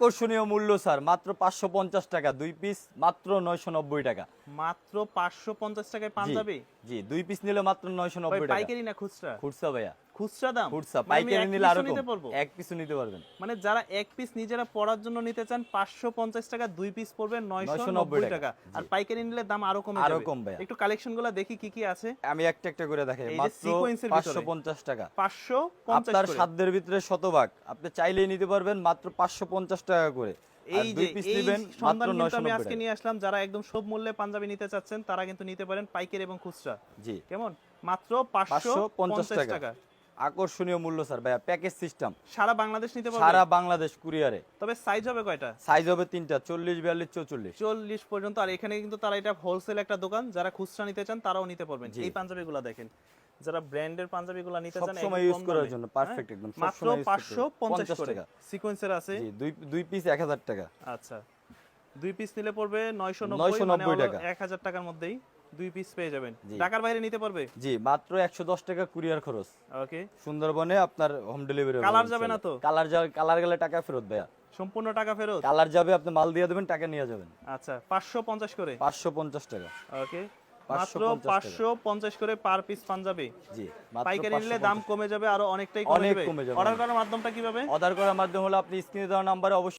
আকর্ষণীয় মূল্য স্যার। মাত্র পাঁচশো পঞ্চাশ টাকা দুই পিস মাত্র নয়শো নব্বই টাকা। মাত্র পাঁচশো পঞ্চাশ টাকায় পাঞ্জাবি? জি দুই পিস নিলে মাত্র নয়শো নব্বই টাকা। পাইকারি না খুচরা? খুচরা ভাইয়া। খুচরা দাম? খুচরা মানে পাইকারি নিলে আরও কম। এক পিসও নিতে পারবেন। মানে যারা এক পিস নিজেরা পড়ার জন্য নিতে চান পাঁচশো পঞ্চাশ টাকা দুই পিস পড়বে 990 টাকা। আর পাইকারি নিলে দাম আরও কমে আরও কম ভাইয়া। একটু দেখি কি কি আছে। আমি একটা একটা করে দেখাই। মাত্র sequence এর ভিতরে। পাঁচশো পঞ্চাশ টাকা। পাঁচশো পঞ্চাশ আপনার সাধ্যের ভিতরে শতভাগ। আপনি চাইলেই নিতে পারবেন মাত্র পাঁচশো পঞ্চাশ টাকা করে। এই দুই যে পিস এই সন্ধান কিন্তু আমি আজকে নিয়ে আসলাম। যারা একদম সব মূল্যে পাঞ্জাবি নিতে চাচ্ছেন তারা কিন্তু নিতে পারেন পাইকারি এবং খুচরা। জি। কেমন? মাত্র পাঁচশো পাঁচশো পঞ্চাশ পঞ্চাশ টাকা। টাকা। আকর্ষণীয় মূল্য স্যার ভাইয়া। প্যাকেজ সিস্টেম সারা বাংলাদেশ নিতে পারবে? সারা বাংলাদেশ কুরিয়ারে। তবে সাইজ হবে কয়টা? সাইজ হবে তিনটা চল্লিশ বিয়াল্লিশ চৌচল্লিশ। চল্লিশ পর্যন্ত। আর এখানে কিন্তু তারা এটা হোলসেল একটা দোকান। যারা খুচরা নিতে চান তারাও নিতে পারবেন। এই পাঞ্জাবিগুলো দেখেন। যারা ব্র্যান্ডের পাঞ্জাবিগুলো নিতে চান সবসময় একদম ইউজ করার জন্য হ্যাঁ? পারফেক্ট একদম মাত্র সবসময় use করতে পাঁচশো পঞ্চাশ 50 করে। টাকা। সিকোয়েন্সের আছে? জি দুই দুই পিস এক হাজার টাকা। আচ্ছা। দুই পিস নিলে পড়বে নয়শো 990 নব্বই মানে টাকা। এক হাজার টাকার মধ্যেই। দুই পিস পেয়ে যাবেন। ঢাকার বাইরে নিতে পারবে? জি মাত্র একশো দশ টাকা কুরিয়ার খরচ। ওকে সুন্দরবনে আপনার হোম ডেলিভারি Colour যাবে না তো? কালার যাবে কালার গেলে টাকা ফেরত ভাইয়া। সম্পূর্ণ টাকা ফেরত? কালার যাবে আপনি মাল দিয়ে দেবেন টাকা নিয়ে যাবেন। আচ্ছা পাঁচশো পঞ্চাশ করে? পাঁচশো পঞ্চাশ টাকা। ওকে মাত্র টাকা। পাঁচশো পঞ্চাশ করে পার পিস পাঞ্জাবি জি পাইকারি নিলে দাম কমে যাবে আরও অনেকটাই কমে যাবে। অর্ডার করার মাধ্যমটা কীভাবে? অর্ডার করার মাধ্যমে হলো আপনি স্ক্রিনে দেওয়া নাম্বারে অবশ্যই